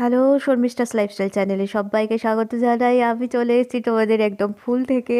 Hello Sharmistha's lifestyle চ্যানেলে সবাইকে স্বাগত জানাই। আমি চলে এসেছি তোমাদের একদম ফুল থেকে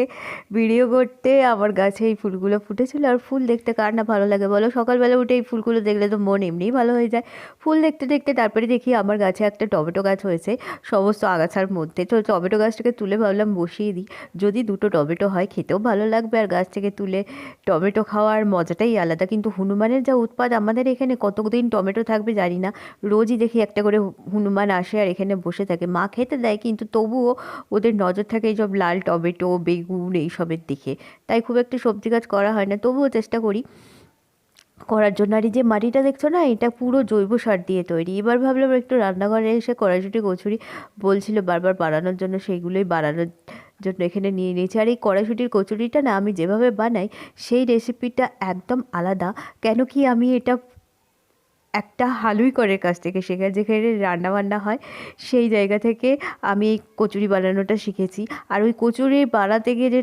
ভিডিও করতে। আমার গাছে এই ফুলগুলো ফুটেছিল আর ফুল দেখতে কার না ভালো লাগে বলো? সকালবেলা উঠে এই ফুলগুলো দেখলে তো মন এমনিই ভালো হয়ে যায়। ফুল দেখতে দেখতে তারপরে দেখি আমার গাছে একটা টমেটো গাছ হয়েছে, সমস্ত আগাছার মধ্যে। তো টমেটো গাছটাকে তুলে ভাবলাম বসিয়ে দিই। যদি দুটো টমেটো হয়, খেতেও ভালো লাগবে। আর গাছ থেকে তুলে টমেটো খাওয়ার মজাটাই আলাদা। কিন্তু হনুমানের যা উৎপাদ আমাদের এখানে কতদিন টমেটো থাকবে জানি না। রোজই দেখি একটা করে হনুমান আসে আর এখানে বসে থাকে। মা খেতে দেয় কিন্তু তবুও ওদের নজর থাকে এইসব লাল টমেটো, বেগুন এইসবের দিকে। তাই খুব একটা সবজি গাছ করা হয় না। তবুও চেষ্টা করি করার জন্য। আর এই যে মাটিটা দেখছ না, এটা পুরো জৈব সার দিয়ে তৈরি। এবার ভাবলাম একটু রান্নাঘরে এসে কড়াইশুটি, কচুরি বলছিল বারবার বাড়ানোর জন্য, সেইগুলোই বাড়ানোর জন্য এখানে নিয়ে নিয়েছি। আর এই কড়াইশুটির কচুরিটা না আমি যেভাবে বানাই, সেই রেসিপিটা একদম আলাদা। কেন কি আমি এটা একটা হালুই করের কাছ থেকে শেখা, যেখানে রান্না বান্না হয়, সেই জায়গা থেকে আমি এই কচুরি বানানোটা শিখেছি। আর ওই কচুরি বানাতে গিয়ে যে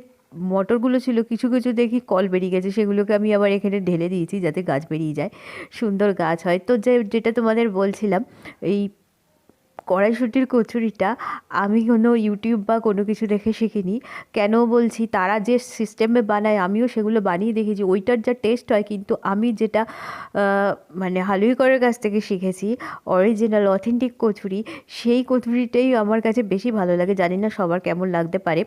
মটরগুলো ছিল, কিছু কিছু দেখি কল বেরিয়ে গেছে, সেগুলোকে আমি আবার এখানে ঢেলে দিয়েছি যাতে গাছ বেরিয়ে যায়, সুন্দর গাছ হয়। তো যে, যেটা তোমাদের বলছিলাম, এই কড়াইশুটির কচুরিটা আমি কোনো ইউটিউব বা কোনো কিছু দেখে শিখিনি। কেন বলছি? তারা যে সিস্টেমে বানায়, আমিও সেগুলো বানিয়ে দেখেছি। ওইটার যা টেস্ট হয় কিন্তু আমি যেটা মানে হালুই করার কাছ থেকে শিখেছি অরিজিনাল অথেন্টিক কচুরি, সেই কচুরিটাই আমার কাছে বেশি ভালো লাগে। জানি না সবার কেমন লাগতে পারে।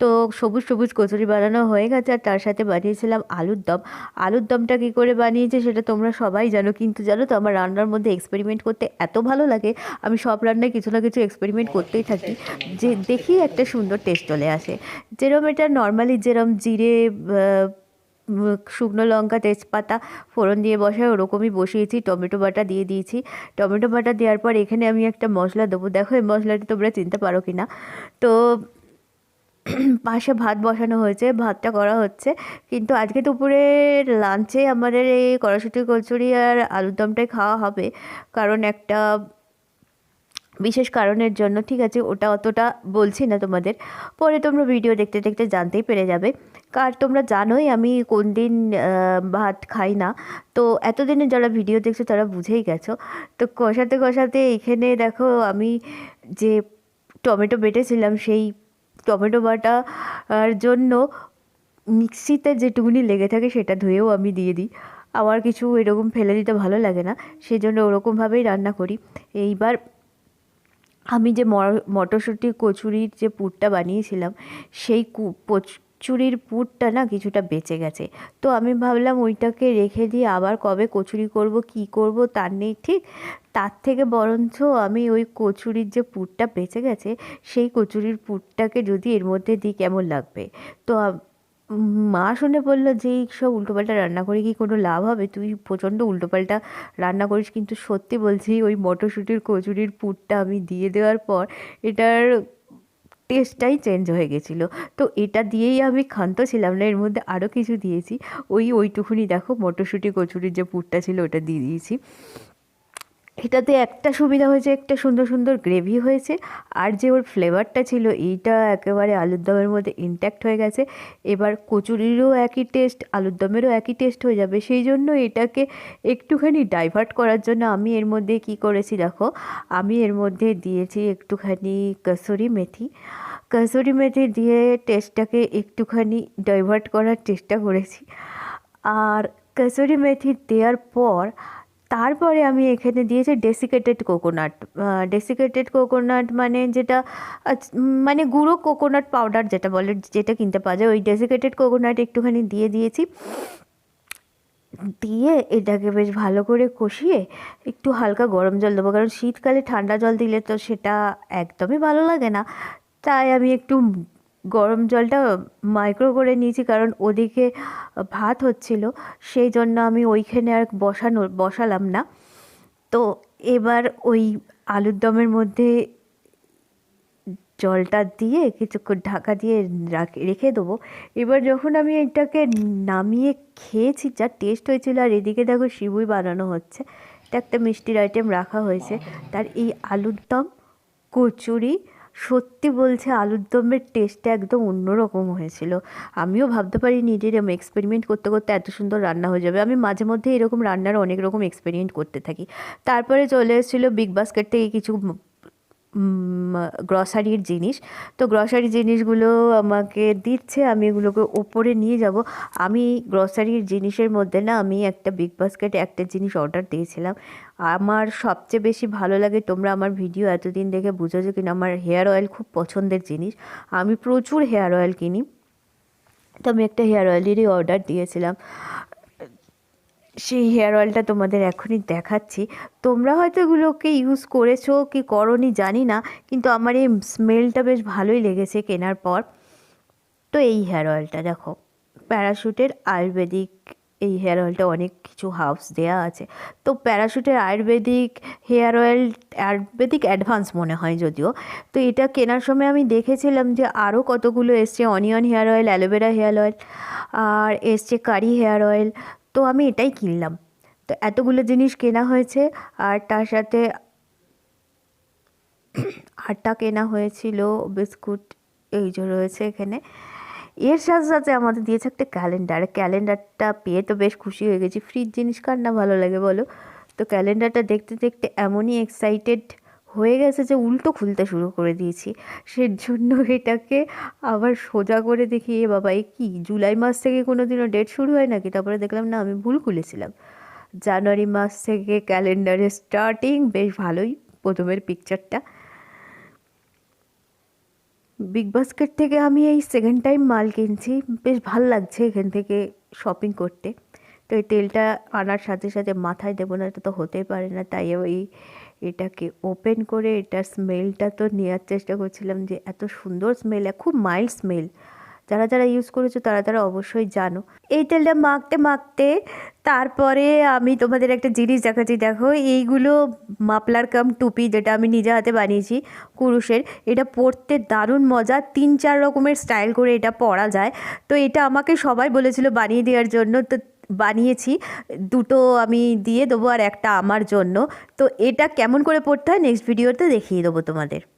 তো সবুজ সবুজ কচুরি বানানো হয়ে গেছে আর তার সাথে বানিয়েছিলাম আলুর দম। আলুর দমটা কী করে বানিয়েছে সেটা তোমরা সবাই জানো, কিন্তু জানো তো আমার রান্নার মধ্যে এক্সপেরিমেন্ট করতে এত ভালো লাগে। আমি সব রান্নায় কিছু না কিছু এক্সপেরিমেন্ট করতেই থাকি। যে দেখি একটা সুন্দর টেস্ট চলে আসে। যেরম এটা নর্মালি যেরম জিরে শুকনো লঙ্কা, তেজপাতা ফোড়ন দিয়ে বসায় ওরকমই বসিয়েছি। টমেটো বাটা দিয়ে দিয়েছি। টমেটো বাটা দেওয়ার পর এখানে আমি একটা মশলা দেবো। দেখো এই মশলাটা তোমরা চিনতে পারো কি না তো পাশে ভাত বসানো হয়েছে, ভাতটা করা হচ্ছে। কিন্তু আজকে দুপুরে লাঞ্চে আমাদের এই কড়াশুটি কচুরি আর আলুর দমটাই খাওয়া হবে। কারণ একটা বিশেষ কারণের জন্য, ঠিক আছে, ওটা অতটা বলছি না তোমাদের। পরে তোমরা ভিডিও দেখতে দেখতে জানতেই পেরে যাবে। কার তোমরা জানোই আমি কোন দিন ভাত খাই না। তো এতদিনে যারা ভিডিও দেখছ, তারা বুঝেই গেছো। তো কষাতে কষাতে এখানে দেখো আমি যে টমেটো বেটেছিলাম, সেই টমেটো বাটার জন্য মিক্সিতে যেটুকুনি লেগে থাকে সেটা ধুয়েও আমি দিয়ে দিই। আমার কিছু এরকম ফেলে দিতে ভালো লাগে না সেই জন্য ওরকমভাবেই রান্না করি। এইবার আমি যে মটরশুঁটি কচুরির যে পুরটা বানিয়েছিলাম, সেই কচুরির পুরটা না কিছুটা বেঁচে গেছে। তো আমি ভাবলাম ওইটাকে রেখে দিয়ে আবার কবে কচুরি করব, কি করব তার নেই ঠিক। তার থেকে বরঞ্চ আমি ওই কচুরির যে পুরটা বেঁচে গেছে, সেই কচুরির পুরটাকে যদি এর মধ্যে দিই কেমন লাগবে? তো মা শুনে বলল যে সব উল্টোপাল্টা রান্না করে কি কোনো লাভ হবে? তুই প্রচণ্ড উল্টোপাল্টা রান্না করিস। কিন্তু সত্যি বলছি, ওই মটরশুঁটির কচুরির পুরটা আমি দিয়ে দেওয়ার পর এটার টেস্টটাই চেঞ্জ হয়ে গেছিল। তো এটা দিয়েই আমি ক্ষান্ত ছিলাম না, এর মধ্যে আরও কিছু দিয়েছি। ওই, ওইটুকুনি দেখো, মটরশুঁটি কচুরির যে পুরটা ছিল, ওটা দিয়ে দিয়েছি। এটাতে একটা সুবিধা হয়েছে, একটা সুন্দর সুন্দর গ্রেভি হয়েছে, আর যে ওর ফ্লেভারটা ছিল এইটা একেবারে আলুর দমের মধ্যে ইনট্যাক্ট হয়ে গেছে। এবার কচুরিরও একই টেস্ট আলুর দমেরও একই টেস্ট হয়ে যাবে। সেই জন্য এটাকে একটুখানি ডাইভার্ট করার জন্য আমি এর মধ্যে কি করেছি দেখো, আমি এর মধ্যে দিয়েছি একটুখানি কসুরি মেথি। কসুরি মেথি দিয়ে টেস্টটাকে একটুখানি ডাইভার্ট করার চেষ্টা করেছি। আর কসুরি মেথি দেওয়ার পর তারপরে আমি এখানে দিয়েছি ডেসিকেটেড কোকোনাট ডেসিকেটেড কোকোনাট মানে যেটা মানে গুঁড়ো কোকোনাট পাউডার যেটা বলে, যেটা কিনতে পাওয়া যায়, ওই ডেসিকেটেড কোকোনাট একটুখানি দিয়ে দিয়েছি। দিয়ে এটাকে বেশ ভালো করে কষিয়ে একটু হালকা গরম জল দেবো, কারণ শীতকালে ঠান্ডা জল দিলে তো সেটা একদমই ভালো লাগে না। তাই আমি একটু গরম জলটা মাইক্রো করে নিয়েছি কারণ ওদিকে ভাত হচ্ছিল সেই জন্য আমি ওইখানে আর বসানো বসালাম না। তো এবার ওই আলুর দমের মধ্যে জলটা দিয়ে কিছুক্ষণ ঢাকা দিয়ে রেখে দেবো। এবার যখন আমি এটাকে নামিয়ে খেয়েছি যা টেস্ট হয়েছিল আর এদিকে দেখো শিবুই বানানো হচ্ছে এটা একটা মিষ্টির আইটেম রাখা হয়েছে। তার এই আলুর দম কচুরি সত্যি বলছে, আলুর দমের টেস্টটা একদম অন্যরকম হয়েছিল। আমিও ভাবতে পারি নিজের এক্সপেরিমেন্ট করতে করতে এত সুন্দর রান্না হয়ে যাবে। আমি মাঝে মধ্যে এরকম রান্নার অনেক রকম এক্সপেরিমেন্ট করতে থাকি। তারপরে চলে এসেছিল বিগ বাস্কেট থেকে কিছু গ্রসারির জিনিস। তো গ্রসারির জিনিসগুলো আমাকে দিচ্ছে, আমি এগুলোকে ওপরে নিয়ে যাব। আমি গ্রসারির জিনিসের মধ্যে না, আমি একটা বিগ বাস্কেটে একটা জিনিস অর্ডার দিয়েছিলাম। আমার সবচেয়ে বেশি ভালো লাগে, তোমরা আমার ভিডিও এতদিন দেখে বুঝেছ কিনা, আমার হেয়ার অয়েল খুব পছন্দের জিনিস। আমি প্রচুর হেয়ার অয়েল কিনি। তো আমি একটা হেয়ার অয়েলেরই অর্ডার দিয়েছিলাম। সেই হেয়ার অয়েলটা তোমাদের এখনই দেখাচ্ছি। তোমরা হয়তো এগুলোকে ইউজ করেছ কি করনি জানি না, কিন্তু আমার এই স্মেলটা বেশ ভালোই লেগেছে কেনার পর। তো এই হেয়ার অয়েলটা দেখো প্যারাশুটের আয়ুর্বেদিক এই হেয়ার অয়েলটা অনেক কিছু হাউস দেয়া আছে। তো প্যারাশুটের ayurvedic hair oil ayurvedic advance মনে হয় যদিও, তো এটা কেনার সময় আমি দেখেছিলাম যে আরও কতগুলো এসছে onion hair oil aloe vera hair oil আর এসছে কারি হেয়ার অয়েল তো আমি এটাই কিনলাম। তো এতগুলো জিনিস কেনা হয়েছে আর তার সাথে আটা কেনা হয়েছিল, বিস্কুট এই যে রয়েছে এখানে। এর সাথে সাথে আমাদের দিয়েছে একটা ক্যালেন্ডার। ক্যালেন্ডারটা পেয়ে তো বেশ খুশি হয়ে গেছি। ফ্রিজ জিনিস কার না ভালো লাগে বলো? তো ক্যালেন্ডারটা দেখতে দেখতে এমনই এক্সাইটেড হয়ে গেছে যে উল্টো খুলতে শুরু করে দিয়েছি। সের জন্য এটাকে আবার সোজা করে দেখি, এ বাবা, এ কী? জুলাই মাস থেকে কোনো দিনও ডেট শুরু হয় নাকি? তারপরে দেখলাম, না, আমি ভুল খুলেছিলাম। জানুয়ারি মাস থেকে ক্যালেন্ডারের স্টার্টিং বেশ ভালোই প্রথমের পিকচারটা বিগ বাস্কেট থেকে আমি এই সেকেন্ড টাইম মাল কিনছি। বেশ ভালো লাগছে এখান থেকে শপিং করতে। তো এই তেলটা আনার সাথে সাথে মাথায় দেবো না, এটা তো হতেই পারে না। তাই ওই এটাকে ওপেন করে এটার স্মেলটা তো নেওয়ার চেষ্টা করছিলাম যে এত সুন্দর স্মেল খুব মাইল্ড স্মেল যারা যারা ইউজ করেছ তারা তারা অবশ্যই জানো। এই তেলটা মাখতে মাখতে তারপরে আমি তোমাদের একটা জিনিস দেখাচ্ছি। দেখো, এইগুলো মাপলার কাম টুপি যেটা আমি নিজে হাতে বানিয়েছি কুরুশের, এটা পরতে দারুণ মজা। তিন চার রকমের স্টাইল করে এটা পরা যায়। তো এটা আমাকে সবাই বলেছিল বানিয়ে দেওয়ার জন্য। তো বানিয়েছি, দুটো আমি দিয়ে দেবো আর একটা আমার জন্য। তো এটা কেমন করে পড়তে হয়? নেক্সট ভিডিওতে দেখিয়ে দেবো তোমাদের।